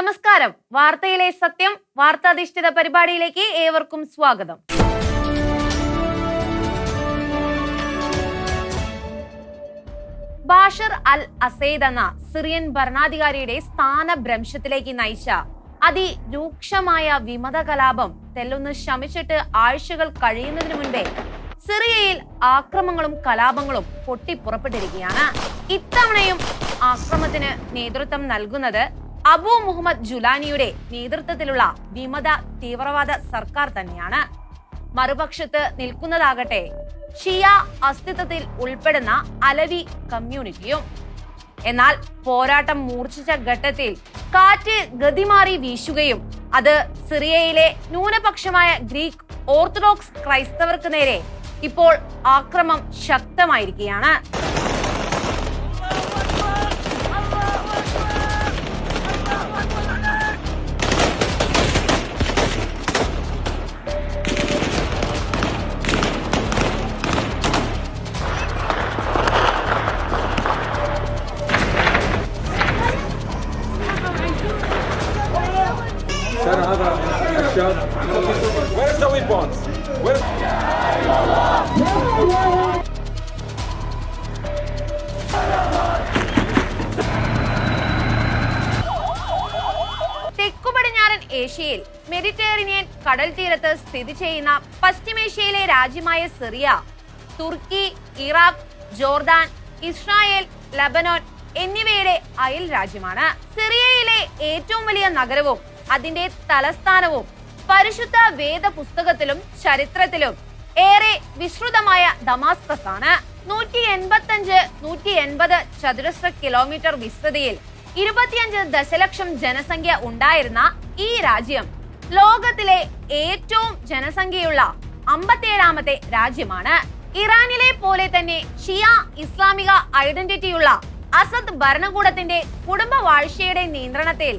നമസ്കാരം. വാർത്തയിലെ സത്യം വാർത്താധിഷ്ഠിത പരിപാടിയിലേക്ക് ഏവർക്കും സ്വാഗതം. ബാഷർ അൽ അസൈദ് എന്ന സിറിയൻ ഭരണാധികാരിയുടെ സ്ഥാനഭ്രംശത്തിലേക്ക് നയിച്ച അതിരൂക്ഷമായ വിമത കലാപം തെല്ലൊന്ന് ശമിച്ചിട്ട് ആഴ്ചകൾ കഴിയുന്നതിന് മുൻപേ സിറിയയിൽ ആക്രമങ്ങളും കലാപങ്ങളും പൊട്ടിപ്പുറപ്പെട്ടിരിക്കുകയാണ്. ഇത്തവണയും ആക്രമത്തിന് നേതൃത്വം നൽകുന്നത് അബു മുഹമ്മദ് ജുലാനിയുടെ നേതൃത്വത്തിലുള്ള വിമത തീവ്രവാദ സർക്കാർ തന്നെയാണ്. മറുപക്ഷത്ത് നിൽക്കുന്നതാകട്ടെ ഷിയ അസ്തിത്വത്തിൽ ഉൾപ്പെടുന്ന അലവി കമ്മ്യൂണിറ്റിയും. എന്നാൽ പോരാട്ടം മൂർച്ഛിച്ച ഘട്ടത്തിൽ കാറ്റ് ഗതിമാറി വീശുകയും അത് സിറിയയിലെ ന്യൂനപക്ഷമായ ഗ്രീക്ക് ഓർത്തഡോക്സ് ക്രൈസ്തവർക്ക് നേരെ ഇപ്പോൾ ആക്രമം ശക്തമായിരിക്കുകയാണ്. മെഡിറ്ററേനിയൻ കടൽ തീരത്ത് സ്ഥിതി ചെയ്യുന്ന പശ്ചിമേഷ്യയിലെ രാജ്യമായ Syria Turkey Iraq Jordan Israel Lebanon എന്നിവയുടെ അയൽ രാജ്യമാണ്. സിറിയയിലെ ഏറ്റവും വലിയ നഗരവും അതിന്റെ തലസ്ഥാനവും പരിശുദ്ധ വേദ പുസ്തകത്തിലും ചരിത്രത്തിലും ഏറെ വിശ്രുതമായ ദമാസ്കസ് ആണ് നൂറ്റി എൺപത്തി അഞ്ച് നൂറ്റി എൺപത് ചതുരശ്ര കിലോമീറ്റർ വിസ്തൃതിയിൽ ഇരുപത്തിയഞ്ച് ദശലക്ഷം ജനസംഖ്യ ഉണ്ടായിരുന്ന ഈ രാജ്യം ലോകത്തിലെ ഏറ്റവും ജനസംഖ്യയുള്ള അമ്പത്തിയേഴാമത്തെ രാജ്യമാണ്. ഇറാനിലെ പോലെ തന്നെ ഷിയ ഇസ്ലാമിക ഐഡന്റിറ്റിയുള്ള അസദ് ഭരണകൂടത്തിന്റെ കുടുംബവാഴ്ചയുടെ നിയന്ത്രണത്തിൽ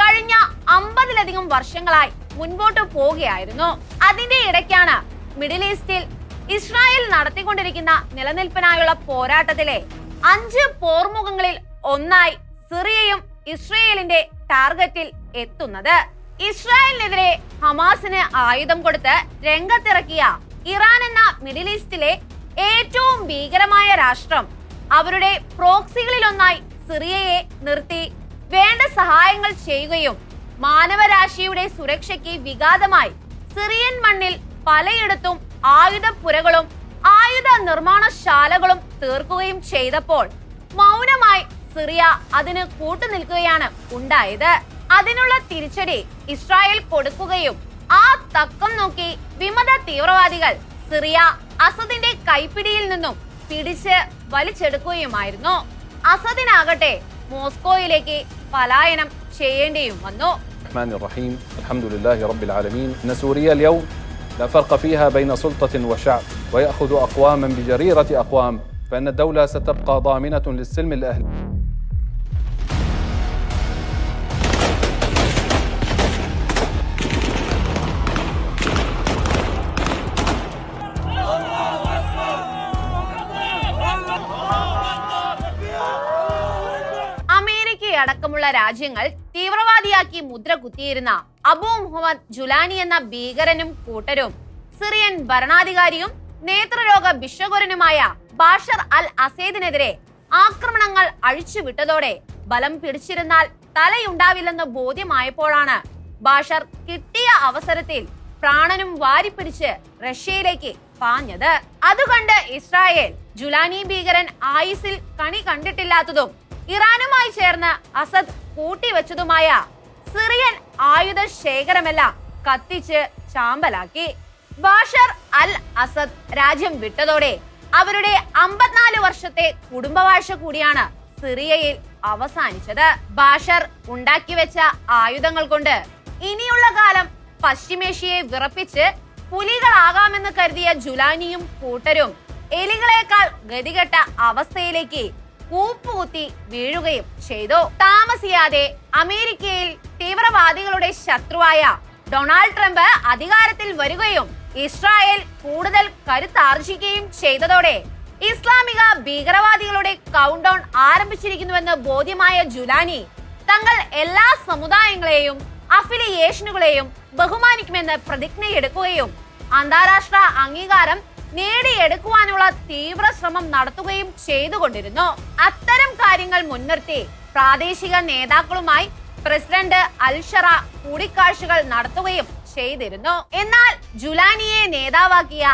കഴിഞ്ഞ അമ്പതിലധികം വർഷങ്ങളായി മുൻപോട്ട് പോവുകയായിരുന്നു. അതിന്റെ ഇടയ്ക്കാണ് മിഡിൽ ഈസ്റ്റിൽ ഇസ്രായേൽ നടത്തിക്കൊണ്ടിരിക്കുന്ന നിലനിൽപ്പിനായുള്ള പോരാട്ടത്തിലെ അഞ്ച് പോർമുഖങ്ങളിൽ ഒന്നായി സിറിയയും ഇസ്രയേലിന്റെ ടാർഗറ്റിൽ എത്തുന്നത്. ഇസ്രായേലിനെതിരെ ഹമാസിന് ആയുധം കൊടുത്ത് രംഗത്തിറക്കിയ ഇറാൻ എന്ന മിഡിൽ ഈസ്റ്റിലെ ഏറ്റവും ഭീകരമായ രാഷ്ട്രം. അവരുടെ പ്രോക്സികളിലൊന്നായി സിറിയയെ നിർത്തി വേണ്ട സഹായങ്ങൾ ചെയ്യുകയും മാനവരാശിയുടെ സുരക്ഷയ്ക്ക് വിഘാതമായി സിറിയൻ മണ്ണിൽ പലയിടത്തും ആയുധപ്പുരകളും ആയുധ നിർമ്മാണശാലകളും തീർക്കുകയും ചെയ്തപ്പോൾ മൗനമായി സിറിയ അതിന് കൂട്ടുനിൽക്കുകയാണ് ഉണ്ടായത്. അതിനുള്ള തിരിച്ചടി ഇസ്രായേൽ കൊടുക്കുകയും ആ തക്കം നോക്കി വിമത തീവ്രവാദികൾ സിറിയ അസദിന്റെ കൈപ്പിടിയിൽ നിന്നും പിടിച്ച് വലിച്ചെടുക്കുകയുമായിരുന്നു അസദിനാകട്ടെ മോസ്കോയിലേക്ക് പലായനം ചെയ്യേണ്ടിയും വന്നു الرحمن الرحيم الحمد لله رب العالمين إن سوريا اليوم لا فرق فيها بين سلطة وشعب ويأخذ أقواما بجريرة أقوام فإن الدولة ستبقى ضامنة للسلم الأهلي അമേരിക്കയടക്കമുള്ള രാജ്യങ്ങൾ തീവ്രവാദിയാക്കി മുദ്ര കുത്തിയിരുന്ന അബു മുഹമ്മദ് ജുലാനി എന്ന ഭീകരനും കൂട്ടരും സിറിയൻ ഭരണാധികാരിയും നേത്രരോഗ ഭിഷകുരനുമായ ബാഷർ അൽ അസേദിനെതിരെ ആക്രമണങ്ങൾ അഴിച്ചുവിട്ടതോടെ ബലം പിടിച്ചിരുന്നാൽ തലയുണ്ടാവില്ലെന്ന് ബോധ്യമായപ്പോഴാണ് ബാഷർ കിട്ടിയ അവസരത്തിൽ പ്രാണനും വാരിപ്പിടിച്ച് റഷ്യയിലേക്ക് പാഞ്ഞത്. അതുകൊണ്ട് ഇസ്രായേൽ ജുലാനി ഭീകരൻ ആയിസിൽ കണി കണ്ടിട്ടില്ലാത്തതും ഇറാനുമായി ചേർന്ന് അസദ് കൂട്ടിവെച്ചതുമായ സിറിയൻ ആയുധ ശേഖരമെല്ലാം കത്തിച്ച് ചാമ്പലാക്കി. ബാഷർ അൽ അസദ് രാജ്യം വിട്ടതോടെ അവരുടെ അമ്പത്തിനാല് വർഷത്തെ കുടുംബവാഴ്ച കൂടിയാണ് സിറിയയിൽ അവസാനിച്ചത്. ബാഷർ ഉണ്ടാക്കി വെച്ച ആയുധങ്ങൾ കൊണ്ട് ഇനിയുള്ള കാലം പശ്ചിമേഷ്യയെ വിറപ്പിച്ച് പുലികളാകാമെന്ന് കരുതിയ ജുലാനിയും കൂട്ടരും എലികളേക്കാൾ ഗതികെട്ട അവസ്ഥയിലേക്ക് കൂപ്പുകുത്തി വീഴുകയും ചെയ്തു. താമസിയാതെ അമേരിക്കയിൽ തീവ്രവാദികളുടെ ശത്രുവായ ഡൊണാൾഡ് ട്രംപ് അധികാരത്തിൽ വരികയും ഇസ്രായേൽ കൂടുതൽ കരുത്താർജിക്കുകയും ചെയ്തതോടെ ഇസ്ലാമിക ഭീകരവാദികളുടെ കൗണ്ട് ആരംഭിച്ചിരിക്കുന്നുവെന്ന് ബോധ്യമായ ജുലാനി തങ്ങൾ എല്ലാ സമുദായങ്ങളെയും അഫിലിയേഷനുകളെയും ബഹുമാനിക്കുമെന്ന് പ്രതിജ്ഞയെടുക്കുകയും അന്താരാഷ്ട്ര അംഗീകാരം നേടിയെടുക്കുവാനുള്ള തീവ്ര ശ്രമം നടത്തുകയും ചെയ്തുകൊണ്ടിരുന്നു. അത്തരം കാര്യങ്ങൾ മുൻനിർത്തി പ്രാദേശിക നേതാക്കളുമായി പ്രസിഡന്റ് അൽഷറ കൂടിക്കാഴ്ചകൾ നടത്തുകയും ചെയ്തിരുന്നു. എന്നാൽ ജുലാനിയെ നേതാവാക്കിയ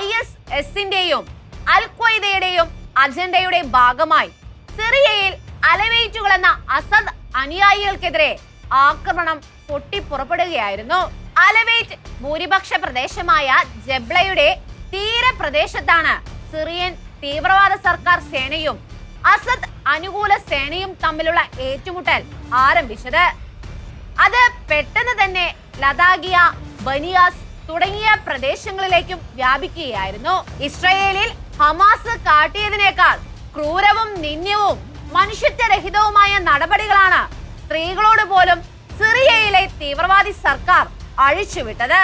ഐ എസ് എസിന്റെയും അൽ ഖ്വയ്ദയുടെയും അജണ്ടയുടെ ഭാഗമായി സിറിയയിൽ അലവേറ്റുകളെന്ന അസദ് അനുയായികൾക്കെതിരെ ആക്രമണം പൊട്ടിപ്പുറപ്പെടുകയായിരുന്നു. അലവേറ്റ് ഭൂരിപക്ഷ പ്രദേശമായ ജബ്ലയുടെ തീരപ്രദേശത്താണ് സിറിയൻ തീവ്രവാദ സർക്കാർ സേനയും അസദ് അനുകൂല സേനയും തമ്മിലുള്ള ഏറ്റുമുട്ടൽ ആരംഭിച്ചത്. അത് പെട്ടെന്ന് തന്നെ ലതാഗിയ ബനിയാസ് തുടങ്ങിയ പ്രദേശങ്ങളിലേക്കും വ്യാപിക്കുകയായിരുന്നു. ഇസ്രയേലിൽ ഹമാസ് കാട്ടിയതിനേക്കാൾ ക്രൂരവും നിന്ദ്യവും മനുഷ്യത്വരഹിതവുമായ നടപടികളാണ് സ്ത്രീകളോട് പോലും സിറിയയിലെ തീവ്രവാദി സർക്കാർ അഴിച്ചുവിട്ടത്.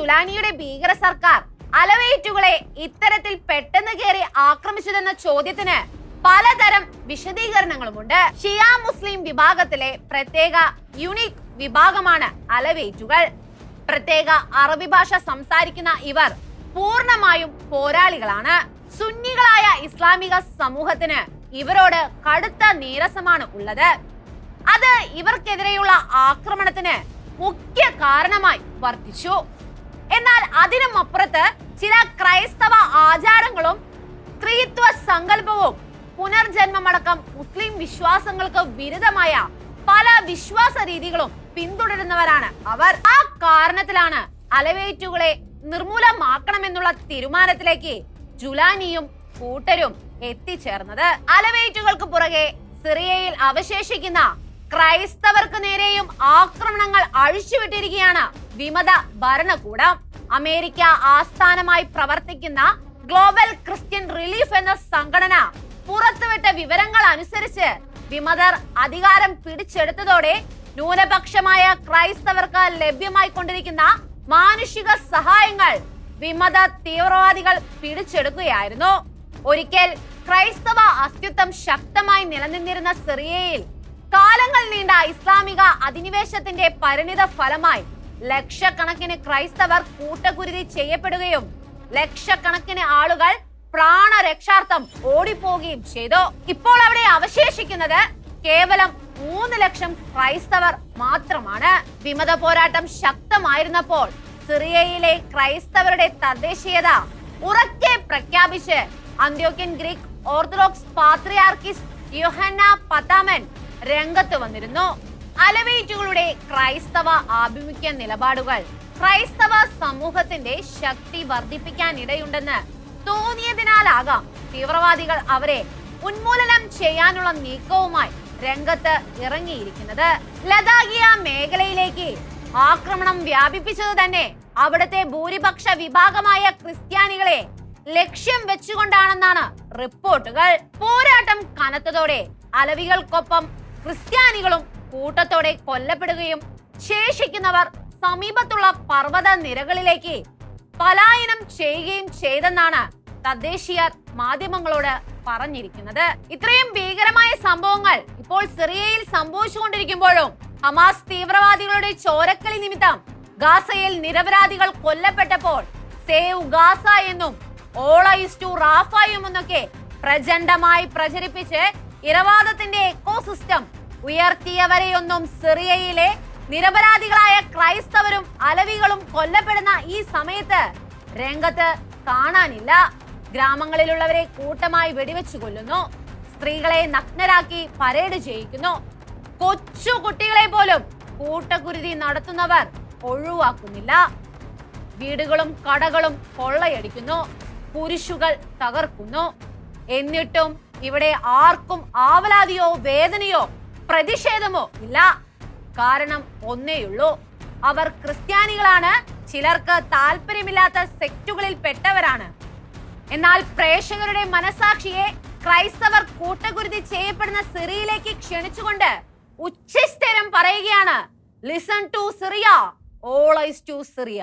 ജുലാനിയുടെ ഭീകര സർക്കാർ അലവേറ്റുകളെ ഇത്തരത്തിൽ പെട്ടെന്ന് കയറി ആക്രമിച്ചതെന്ന ചോദ്യത്തിന് പലതരം വിശദീകരണങ്ങളുമുണ്ട്. ഷിയ മുസ്ലിം വിഭാഗത്തിലെ പ്രത്യേക യുണീക് വിഭാഗമാണ് അലവേറ്റുകൾ. പ്രത്യേക അറബി ഭാഷ സംസാരിക്കുന്ന ഇവർ പൂർണമായും പോരാളികളാണ്. സുന്നികളായ ഇസ്ലാമിക സമൂഹത്തിന് ഇവരോട് കടുത്ത നീരസമാണ് ഉള്ളത്. അത് ഇവർക്കെതിരെയുള്ള ആക്രമണത്തിന് മുഖ്യ കാരണമായി വർദ്ധിച്ചു എന്നാൽ അതിനും അപ്പുറത്ത് ചില ക്രൈസ്തവ ആചാരങ്ങളും സ്ത്രീത്വ സങ്കല്പവും പുനർജന്മമടക്കം മുസ്ലിം വിശ്വാസങ്ങൾക്ക് വിരുദ്ധമായ പല വിശ്വാസ രീതികളും പിന്തുടരുന്നവരാണ് അവർ. ആ കാരണത്തിലാണ് അലവേറ്റുകളെ നിർമൂലമാക്കണമെന്നുള്ള തീരുമാനത്തിലേക്ക് ജുലാനിയും കൂട്ടരും എത്തിച്ചേർന്നത്. അലവേറ്റുകൾക്ക് പുറകെ സിറിയയിൽ അവശേഷിക്കുന്ന ക്രൈസ്തവർക്ക് നേരെയും ആക്രമണങ്ങൾ അഴിച്ചുവിട്ടിരിക്കുകയാണ് വിമത ഭരണകൂടം. അമേരിക്ക ആസ്ഥാനമായി പ്രവർത്തിക്കുന്ന ഗ്ലോബൽ ക്രിസ്ത്യൻ റിലീഫ് എന്ന സംഘടന പുറത്തുവിട്ട വിവരങ്ങൾ അനുസരിച്ച് വിമതർ അധികാരം പിടിച്ചെടുത്തതോടെ ന്യൂനപക്ഷമായ ക്രൈസ്തവർക്ക് ലഭ്യമായി കൊണ്ടിരിക്കുന്ന മാനുഷിക സഹായങ്ങൾ വിമത തീവ്രവാദികൾ പിടിച്ചെടുക്കുകയായിരുന്നു. ഒരിക്കൽ ക്രൈസ്തവ അസ്തിത്വം ശക്തമായി നിലനിന്നിരുന്ന സിറിയയിൽ കാലങ്ങൾ നീണ്ട ഇസ്ലാമിക അധിനിവേശത്തിന്റെ പരിണിത ഫലമായി ലക്ഷക്കണക്കിന് ക്രൈസ്തവർ കൂട്ടക്കുരുതി ചെയ്യപ്പെടുകയും ലക്ഷക്കണക്കിന് ആളുകൾ പ്രാണരക്ഷാർത്ഥം ഓടിപ്പോവുകയും ചെയ്തു. ഇപ്പോൾ അവിടെ അവശേഷിക്കുന്നത് കേവലം മൂന്ന് ലക്ഷം ക്രൈസ്തവർ മാത്രമാണ്. വിമത പോരാട്ടം ശക്തമായിരുന്നപ്പോൾ സിറിയയിലെ ക്രൈസ്തവരുടെ തദ്ദേശീയത ഉറക്കെ പ്രഖ്യാപിച്ച് അന്ത്യോക്യൻ ഗ്രീക്ക് ഓർത്തഡോക്സ് പാത്രിയാർക്കിസ് യോഹന്ന പതാമൻ രംഗത്ത് വന്നിരുന്നു. അലവേറ്റുകളുടെ ക്രൈസ്തവ ആഭിമുഖ്യ നിലപാടുകൾ. ക്രൈസ്തവ സമൂഹത്തിന്റെ ശക്തി വർദ്ധിപ്പിക്കാൻ ഇടയുണ്ടെന്ന് തോന്നിയതിനാലാകാം തീവ്രവാദികൾ അവരെ ഉന്മൂലനം ചെയ്യാനുള്ള നീക്കവുമായി രംഗത്ത് ഇറങ്ങിയിരിക്കുന്നത്. ലതാകിയ മേഖലയിലേക്ക് ആക്രമണം വ്യാപിപ്പിച്ചത് തന്നെ അവിടുത്തെ ഭൂരിപക്ഷ വിഭാഗമായ ക്രിസ്ത്യാനികളെ ലക്ഷ്യം വെച്ചുകൊണ്ടാണെന്നാണ് റിപ്പോർട്ടുകൾ. പോരാട്ടം കനത്തതോടെ അലവികൾക്കൊപ്പം ക്രിസ്ത്യാനികളും കൂട്ടത്തോടെ കൊല്ലപ്പെടുകയും ശേഷിക്കുന്നവർ സമീപത്തുള്ള പർവത നിരകളിലേക്ക് പലായനം ചെയ്യുകയും ചെയ്തെന്നാണ് തദ്ദേശീയർ മാധ്യമങ്ങളോട് പറഞ്ഞിരിക്കുന്നത്. ഇത്രയും ഭീകരമായ സംഭവങ്ങൾ ഇപ്പോൾ സിറിയയിൽ സംഭവിച്ചുകൊണ്ടിരിക്കുമ്പോഴും ഹമാസ് തീവ്രവാദികളുടെ ചോരക്കളി നിമിത്തം ഗാസയിൽ നിരപരാധികൾ കൊല്ലപ്പെട്ടപ്പോൾ സേവ് ഗാസ എന്നും ഓൾ ഐസ് ടു റാഫായും എന്നൊക്കെ പ്രചണ്ഡമായി പ്രചരിപ്പിച്ച് ഇരവാദത്തിന്റെ എക്കോസിസ്റ്റം ഉയർത്തിയവരെയൊന്നും സിറിയയിലെ നിരപരാധികളായ ക്രൈസ്തവരും അലവികളും കൊല്ലപ്പെടുന്ന ഈ സമയത്ത് രംഗത്ത് കാണാനില്ല. ഗ്രാമങ്ങളിലുള്ളവരെ കൂട്ടമായി വെടിവെച്ചു കൊല്ലുന്നു. സ്ത്രീകളെ നഗ്നരാക്കി പരേഡ് ചെയ്യിക്കുന്നു. കൊച്ചു കുട്ടികളെ പോലും കൂട്ടക്കുരുതി നടത്തുന്നവർ ഒഴിവാക്കുന്നില്ല. വീടുകളും കടകളും കൊള്ളയടിക്കുന്നു കുരിശുകൾ തകർക്കുന്നു. എന്നിട്ടും ഇവിടെ ആർക്കും ആവലാതിയോ വേദനയോ പ്രതിഷേധമോ? ഇല്ല. കാരണം ഒന്നേയുള്ളൂ. അവർ ക്രിസ്ത്യാനികളാണ്. ചിലർക്ക് താല്പര്യമില്ലാത്ത സെക്റ്റുകളിൽ പെട്ടവരാണ്. എന്നാൽ പ്രേക്ഷകരുടെ മനസാക്ഷിയെ ക്രൈസ്തവർ കൂട്ടകുരുതി ചെയ്യപ്പെടുന്ന സിറിയയിലേക്ക് ക്ഷണിച്ചുകൊണ്ട് ഉച്ചസ്ഥിരം പറയുകയാണ് listen to Syria all eyes to Syria